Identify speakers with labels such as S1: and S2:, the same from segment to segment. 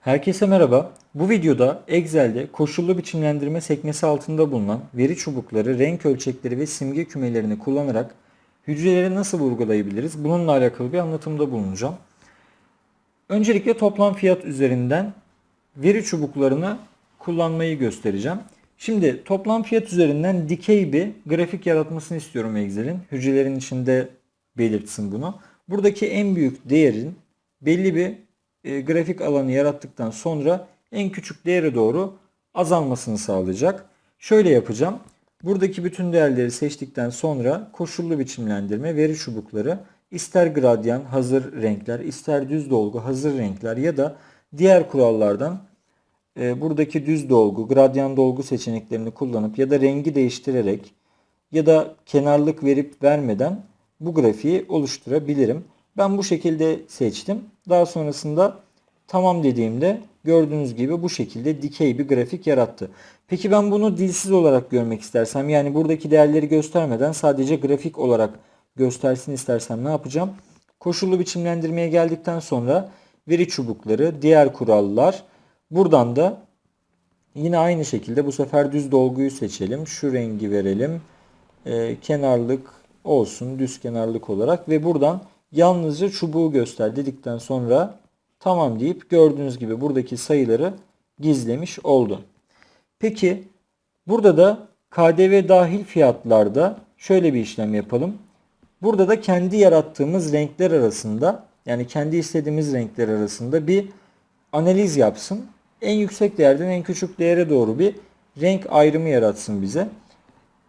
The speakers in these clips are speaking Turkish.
S1: Herkese merhaba. Bu videoda Excel'de koşullu biçimlendirme sekmesi altında bulunan veri çubukları, renk ölçekleri ve simge kümelerini kullanarak hücreleri nasıl vurgulayabiliriz? Bununla alakalı bir anlatımda bulunacağım. Öncelikle toplam fiyat üzerinden veri çubuklarını kullanmayı göstereceğim. Şimdi toplam fiyat üzerinden dikey bir grafik yaratmasını istiyorum Excel'in. Hücrelerin içinde belirtsin bunu. Buradaki en büyük değerin belli bir e, grafik alanı yarattıktan sonra en küçük değere doğru azalmasını sağlayacak. Şöyle yapacağım. Buradaki bütün değerleri seçtikten sonra koşullu biçimlendirme, veri çubukları, ister gradyan, hazır renkler, ister düz dolgu, hazır renkler ya da diğer kurallardan e, buradaki düz dolgu, gradyan dolgu seçeneklerini kullanıp ya da rengi değiştirerek ya da kenarlık verip vermeden bu grafiği oluşturabilirim. Ben bu şekilde seçtim. Daha sonrasında tamam dediğimde gördüğünüz gibi bu şekilde dikey bir grafik yarattı. Peki ben bunu dilsiz olarak görmek istersem yani buradaki değerleri göstermeden sadece grafik olarak göstersin istersem ne yapacağım? Koşullu biçimlendirmeye geldikten sonra veri çubukları, diğer kurallar. Buradan da yine aynı şekilde bu sefer düz dolguyu seçelim. Şu rengi verelim. Ee, kenarlık olsun düz kenarlık olarak ve buradan yalnızca çubuğu göster dedikten sonra tamam deyip gördüğünüz gibi buradaki sayıları gizlemiş oldu. Peki burada da KDV dahil fiyatlarda şöyle bir işlem yapalım. Burada da kendi yarattığımız renkler arasında yani kendi istediğimiz renkler arasında bir analiz yapsın. En yüksek değerden en küçük değere doğru bir renk ayrımı yaratsın bize.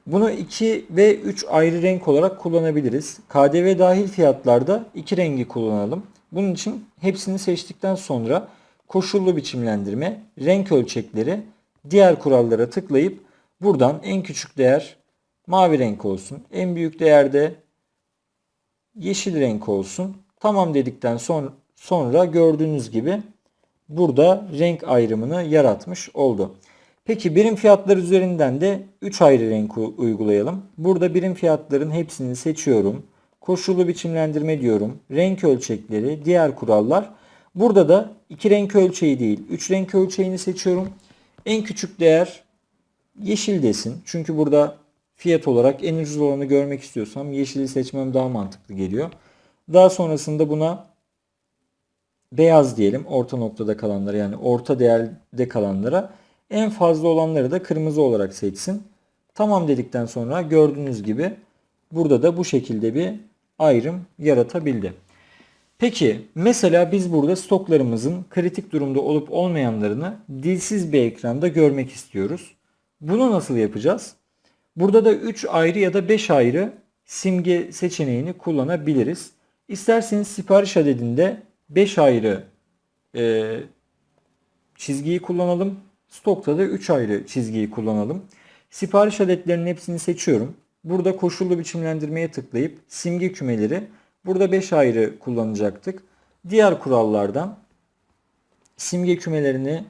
S1: Bunu 2 ve 3 ayrı renk olarak kullanabiliriz. KDV dahil fiyatlarda iki rengi kullanalım. Bunun için hepsini seçtikten sonra koşullu biçimlendirme, renk ölçekleri, diğer kurallara tıklayıp buradan en küçük değer mavi renk olsun. En büyük değerde yeşil renk olsun. Tamam dedikten son, sonra gördüğünüz gibi burada renk ayrımını yaratmış oldu. Peki birim fiyatlar üzerinden de 3 ayrı renk uygulayalım. Burada birim fiyatların hepsini seçiyorum. Koşullu biçimlendirme diyorum. Renk ölçekleri, diğer kurallar. Burada da 2 renk ölçeği değil, 3 renk ölçeğini seçiyorum. En küçük değer yeşil desin. Çünkü burada fiyat olarak en ucuz olanı görmek istiyorsam yeşili seçmem daha mantıklı geliyor. Daha sonrasında buna beyaz diyelim orta noktada kalanlara yani orta değerde kalanlara en fazla olanları da kırmızı olarak seçsin. Tamam dedikten sonra gördüğünüz gibi burada da bu şekilde bir ayrım yaratabildi. Peki mesela biz burada stoklarımızın kritik durumda olup olmayanlarını dilsiz bir ekranda görmek istiyoruz. Bunu nasıl yapacağız? Burada da 3 ayrı ya da 5 ayrı simge seçeneğini kullanabiliriz. İsterseniz sipariş adedinde 5 ayrı e, çizgiyi kullanalım. Stokta da 3 ayrı çizgiyi kullanalım. Sipariş adetlerinin hepsini seçiyorum. Burada koşullu biçimlendirmeye tıklayıp simge kümeleri burada 5 ayrı kullanacaktık. Diğer kurallardan simge kümelerini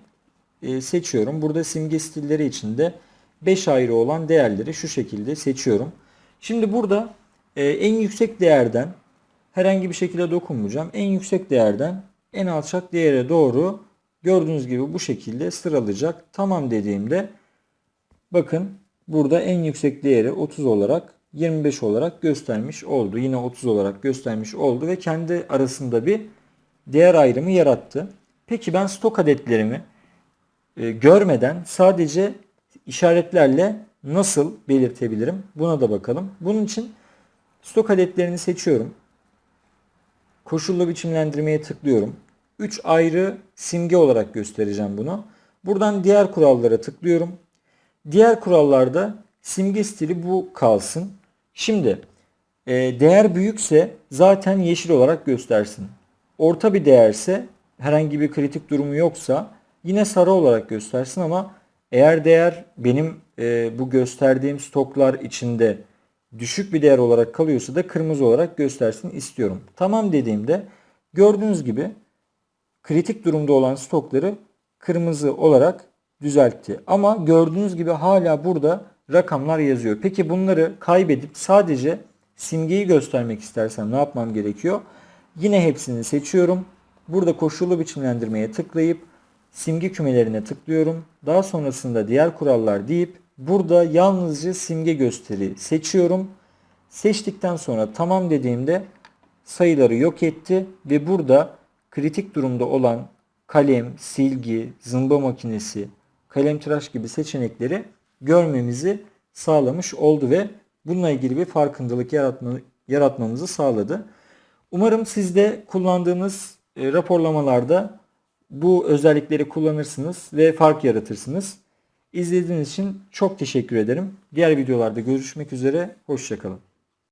S1: e, seçiyorum. Burada simge stilleri içinde 5 ayrı olan değerleri şu şekilde seçiyorum. Şimdi burada e, en yüksek değerden herhangi bir şekilde dokunmayacağım. En yüksek değerden en alçak değere doğru gördüğünüz gibi bu şekilde sıralayacak. Tamam dediğimde bakın burada en yüksek değeri 30 olarak 25 olarak göstermiş oldu. Yine 30 olarak göstermiş oldu ve kendi arasında bir değer ayrımı yarattı. Peki ben stok adetlerimi e, görmeden sadece işaretlerle nasıl belirtebilirim? Buna da bakalım. Bunun için stok adetlerini seçiyorum. Koşullu biçimlendirmeye tıklıyorum. 3 ayrı simge olarak göstereceğim bunu. Buradan diğer kurallara tıklıyorum. Diğer kurallarda simge stili bu kalsın. Şimdi e, değer büyükse zaten yeşil olarak göstersin. Orta bir değerse herhangi bir kritik durumu yoksa yine sarı olarak göstersin ama eğer değer benim e, bu gösterdiğim stoklar içinde düşük bir değer olarak kalıyorsa da kırmızı olarak göstersin istiyorum. Tamam dediğimde gördüğünüz gibi kritik durumda olan stokları kırmızı olarak düzeltti. Ama gördüğünüz gibi hala burada rakamlar yazıyor. Peki bunları kaybedip sadece simgeyi göstermek istersem ne yapmam gerekiyor? Yine hepsini seçiyorum. Burada koşullu biçimlendirmeye tıklayıp simge kümelerine tıklıyorum. Daha sonrasında diğer kurallar deyip burada yalnızca simge gösteri seçiyorum. Seçtikten sonra tamam dediğimde sayıları yok etti ve burada kritik durumda olan kalem, silgi, zımba makinesi, kalem tıraş gibi seçenekleri görmemizi sağlamış oldu ve bununla ilgili bir farkındalık yaratma, yaratmamızı sağladı. Umarım siz de kullandığınız e, raporlamalarda bu özellikleri kullanırsınız ve fark yaratırsınız. İzlediğiniz için çok teşekkür ederim. Diğer videolarda görüşmek üzere. Hoşçakalın.